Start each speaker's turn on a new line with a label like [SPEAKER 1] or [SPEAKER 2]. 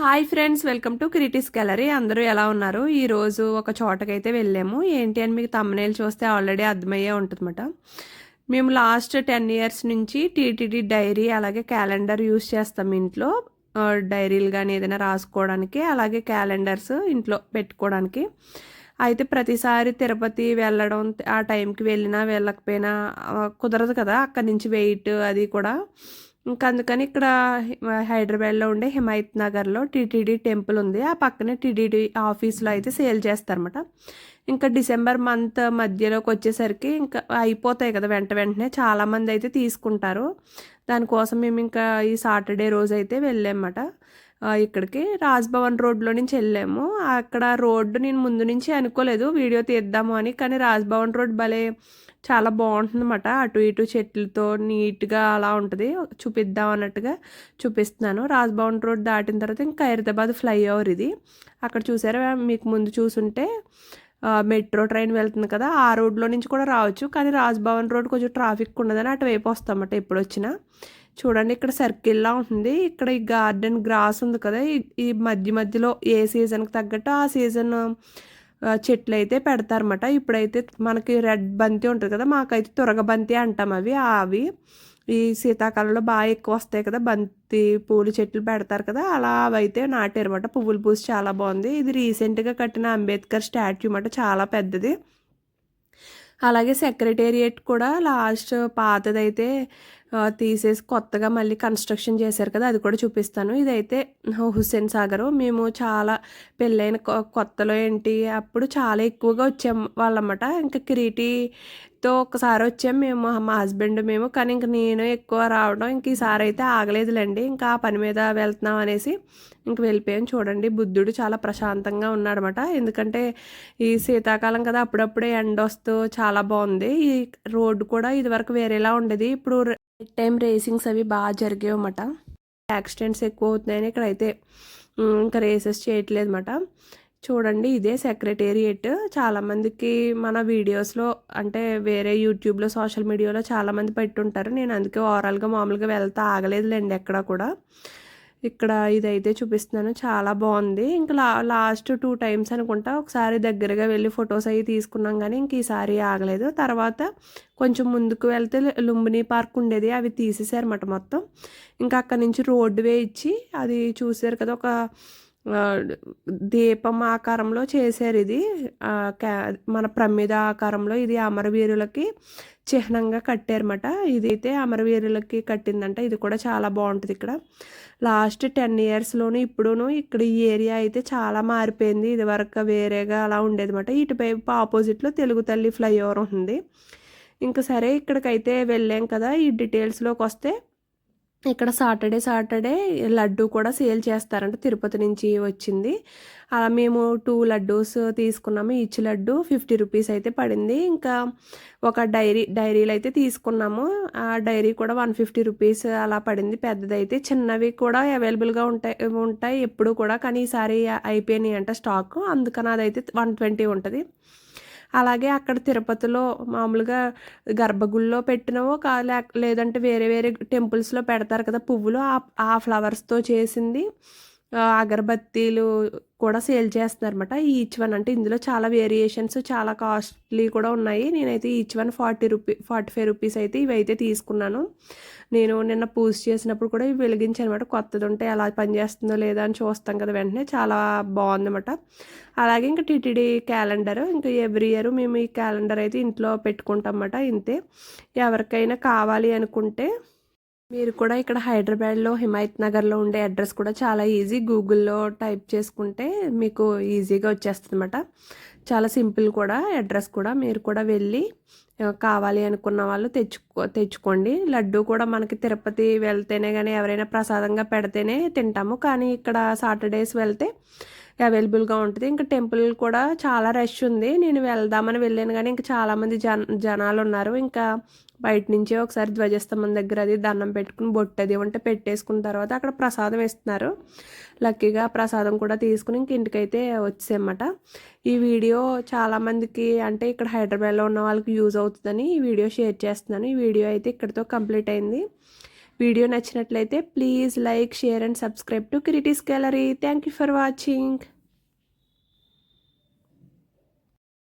[SPEAKER 1] Hi friends welcome to Kriti's gallery. అందరూ ఎలా ఉన్నారు? ఈరోజు ఒక చోటకైతే వెళ్ళాము. ఏంటి అని మీకు తమ్మనేలు చూస్తే ఆల్రెడీ అర్థమయ్యే ఉంటుందన్నమాట. మేము లాస్ట్ టెన్ ఇయర్స్ నుంచి టీటీడీ డైరీ అలాగే క్యాలెండర్ యూస్ చేస్తాం ఇంట్లో. డైరీలు కానీ ఏదైనా రాసుకోవడానికి అలాగే క్యాలెండర్స్ ఇంట్లో పెట్టుకోవడానికి. అయితే ప్రతిసారి తిరుపతి వెళ్ళడం ఆ టైంకి వెళ్ళినా వెళ్ళకపోయినా కుదరదు కదా. అక్కడి నుంచి వెయిట్ అది కూడా. ఇంకా అందుకని ఇక్కడ హైదరాబాద్లో ఉండే హిమాయత్ నగర్లో టీటీడీ టెంపుల్ ఉంది. ఆ పక్కనే టీటీడీ ఆఫీస్లో అయితే సేల్ చేస్తారన్నమాట. ఇంకా డిసెంబర్ మంత్ మధ్యలోకి వచ్చేసరికి ఇంకా అయిపోతాయి కదా వెంట వెంటనే చాలామంది అయితే తీసుకుంటారు. దానికోసం మేము ఇంకా ఈ సాటర్డే రోజు అయితే వెళ్ళామన్నమాట. ఇక్కడికి రాజ్భవన్ రోడ్లో నుంచి వెళ్ళాము. అక్కడ రోడ్డు నేను ముందు నుంచి అనుకోలేదు. వీడియో తీద్దాము అని కానీ రాజ్భవన్ రోడ్ భలే చాలా బాగుంటుందన్నమాట. అటు ఇటు చెట్లతో నీట్గా అలా ఉంటుంది. చూపిద్దాం అన్నట్టుగా చూపిస్తున్నాను. రాజ్భవన్ రోడ్ దాటిన తర్వాత ఇంకా ఖైరతాబాద్ ఫ్లైఓవర్ ఇది. అక్కడ చూసారా? మీకు ముందు చూసుంటే మెట్రో ట్రైన్ వెళ్తుంది కదా ఆ రోడ్లో నుంచి కూడా రావచ్చు. కానీ రాజ్భవన్ రోడ్ కొంచెం ట్రాఫిక్ ఉండదని అటువైపు వస్తామట ఎప్పుడు వచ్చినా. చూడండి ఇక్కడ సర్కిల్లా ఉంటుంది. ఇక్కడ ఈ గార్డెన్ గ్రాస్ ఉంది కదా. ఈ- మధ్య మధ్యలో ఏ సీజన్కి తగ్గట్టు ఆ సీజన్ చెట్లు అయితే పెడతారన్నమాట. ఇప్పుడైతే మనకి రెడ్ బంతి ఉంటుంది కదా మాకైతే తురగ బంతి అంటాం అవి. అవి ఈ శీతాకాలంలో బాగా ఎక్కువ వస్తాయి కదా బంతి పూల చెట్లు పెడతారు కదా అలా అవైతే నాటారన్నమాట. పువ్వులు పూసి చాలా బాగుంది. ఇది రీసెంట్గా కట్టిన అంబేద్కర్ స్టాట్యూ అన్నమాట చాలా పెద్దది. అలాగే సెక్రటేరియట్ కూడా లాస్ట్ పాతదైతే తీసేసి కొత్తగా మళ్ళీ కన్స్ట్రక్షన్ చేశారు కదా అది కూడా చూపిస్తాను. ఇదైతే హుస్సేన్ సాగర్. మేము చాలా పెళ్ళైన కొ- కొత్తలో ఏంటి అప్పుడు చాలా ఎక్కువగా వచ్చాం వాళ్ళమాట. ఇంకా తో ఒకసారి వచ్చాం. మేము మా హస్బెండ్ మేము. కానీ ఇంక నేను ఎక్కువ రావడం ఇంక ఈసారి అయితే ఆగలేదులేండి. ఇంకా ఆ పని మీద వెళ్తున్నాం అనేసి ఇంక వెళ్ళిపోయాం. చూడండి బుద్ధుడు చాలా ప్రశాంతంగా ఉన్నాడనమాట ఎందుకంటే ఈ శీతాకాలం కదా అప్పుడప్పుడే ఎండ వస్తూ చాలా బాగుంది. ఈ రోడ్డు కూడా ఇదివరకు వేరేలా ఉండేది. ఇప్పుడు టైం రేసింగ్స్ అవి బాగా జరిగాయి యాక్సిడెంట్స్ ఎక్కువ అవుతున్నాయని ఇక్కడైతే ఇంకా రేసెస్ చేయట్లేదు అనమాట చూడండి ఇదే సెక్రటేరియట్. చాలామందికి మన వీడియోస్లో అంటే వేరే యూట్యూబ్లో సోషల్ మీడియాలో చాలామంది పెట్టుంటారు. నేను అందుకే ఓవరాల్గా మామూలుగా వెళ్తా ఆగలేదులేండి ఎక్కడ కూడా. ఇక్కడ ఇదైతే చూపిస్తున్నాను. చాలా బాగుంది ఇంకా లా లాస్ట్ టూ టైమ్స్ అనుకుంటా ఒకసారి దగ్గరగా వెళ్ళి ఫొటోస్ అవి తీసుకున్నాం కానీ ఇంక ఈసారి ఆగలేదు. తర్వాత కొంచెం ముందుకు వెళ్తే లుంబిని పార్క్ ఉండేది. అవి తీసేసారన్నమాట మొత్తం. ఇంకా అక్కడ నుంచి రోడ్డు వే ఇచ్చి అది చూసారు కదా ఒక దీపం ఆకారంలో చేశారు ఇది. క్యా- మన ప్రమిద ఆకారంలో ఇది అమరవీరులకి చిహ్నంగా కట్టారన్నమాట. ఇదైతే అమరవీరులకి కట్టిందంట. ఇది కూడా చాలా బాగుంటుంది ఇక్కడ. లాస్ట్ టెన్ ఇయర్స్లోను ఇప్పుడును ఇక్కడ ఈ ఏరియా అయితే చాలా మారిపోయింది. ఇది వరకు వేరేగా అలా ఉండేది అనమాట ఇటువైపు ఆపోజిట్లో తెలుగు తల్లి ఫ్లైఓవర్ ఉంది ఇంకా సరే ఇక్కడికైతే వెళ్ళాం కదా. ఈ డీటెయిల్స్లోకి వస్తే ఇక్కడ సాటర్డే సాటర్డే లడ్డు కూడా సేల్ చేస్తారంట. తిరుపతి నుంచి వచ్చింది. అలా మేము టూ లడ్డూస్ తీసుకున్నాము. ఈచ్ లడ్డు ఫిఫ్టీ రూపీస్ అయితే పడింది. ఇంకా ఒక డైరీ డైరీలు అయితే తీసుకున్నాము. ఆ డైరీ కూడా వన్ ఫిఫ్టీ రూపీస్ అలా పడింది. పెద్దదైతే చిన్నవి కూడా అవైలబుల్గా ఉంటాయి ఉంటాయి ఎప్పుడు కూడా. కానీ ఈసారి అయిపోయినాయి అంట స్టాక్. అందుకని అదైతే వన్ ట్వంటీ ఉంటుంది. అలాగే అక్కడ తిరుపతిలో మామూలుగా గర్భగుడిలో పెట్టినవో కా లేదంటే వేరే వేరే టెంపుల్స్లో పెడతారు కదా పువ్వులు ఆ ఫ్లవర్స్తో చేసింది. అగరబత్తీలు కూడా సేల్ చేస్తున్నారనమాట ఈచ్ వన్ అంటే ఇందులో చాలా వేరియేషన్స్ చాలా కాస్ట్లీ కూడా ఉన్నాయి. నేనైతే each one forty rupee forty five rupees అయితే ఇవైతే తీసుకున్నాను. నేను నిన్న పూజ చేసినప్పుడు కూడా ఇవి వెలిగించాను కొత్తది ఉంటే ఎలా పనిచేస్తుందో లేదా అని చూస్తాం కదా వెంటనే. చాలా బాగుందన్నమాట. అలాగే ఇంకా టీటీడీ క్యాలెండర్. ఇంకా ఎవ్రీ ఇయర్ మేము ఈ క్యాలెండర్ అయితే ఇంట్లో పెట్టుకుంటాం అన్నమాట. ఇంతే. ఎవరికైనా కావాలి అనుకుంటే మీరు కూడా ఇక్కడ హైదరాబాద్లో హిమాయత్ నగర్లో ఉండే అడ్రస్ కూడా చాలా ఈజీ. గూగుల్లో టైప్ చేసుకుంటే మీకు ఈజీగా వచ్చేస్తుంది అనమాట చాలా సింపుల్ కూడా అడ్రస్ కూడా. మీరు కూడా వెళ్ళి కావాలి అనుకున్న వాళ్ళు తెచ్చుకో తెచ్చుకోండి. లడ్డు కూడా మనకి తిరుపతి వెళ్తేనే కానీ ఎవరైనా ప్రసాదంగా పెడితేనే తింటాము. కానీ ఇక్కడ సాటర్డేస్ వెళ్తే అవైలబుల్గా ఉంటుంది. ఇంకా టెంపుల్ కూడా చాలా రష్ ఉంది. నేను వెళ్దామని వెళ్ళాను కానీ ఇంకా చాలామంది జన జనాలు ఉన్నారు ఇంకా బయట నుంచే ఒకసారి ధ్వజస్తంభం దగ్గర అది దండం పెట్టుకుని బొట్టు అది ఉంటే పెట్టేసుకున్న తర్వాత అక్కడ ప్రసాదం ఇస్తున్నారు లక్కీగా ప్రసాదం కూడా తీసుకుని ఇంక ఇంటికైతే వచ్చేయమాట ఈ వీడియో చాలామందికి అంటే ఇక్కడ హైదరాబాద్లో ఉన్న వాళ్ళకి యూజ్ అవుతుందని ఈ వీడియో షేర్ చేస్తున్నాను. ఈ వీడియో అయితే ఇక్కడితో కంప్లీట్ అయింది. వీడియో నచ్చినట్లయితే please like share and subscribe to Kriti's gallery. Thank you for watching